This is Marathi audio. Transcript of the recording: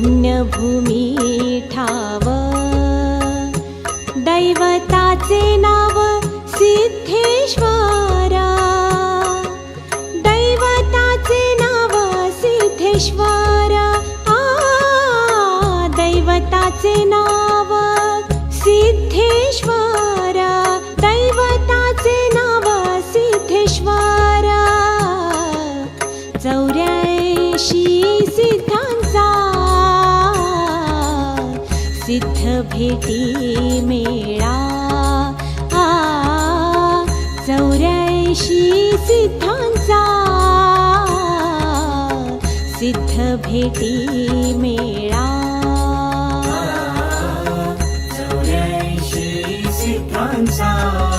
भूमी ठाव. दैवताचे नाव सिद्धेश्वरा. दैवताचे नाव सिद्धेश्वरा. आ दैवताचे नाव सिद्धेश्वरा. दैवताचे नाव सिद्धेश्वरा. चौऱ्याऐंशी सिद्धांत सिद्ध भेटी मेळा. आ चौऱ्याऐंशी सिद्धांचा. सिद्ध भेटी मेळा. चौऱ्याऐंशी सिद्धांचा.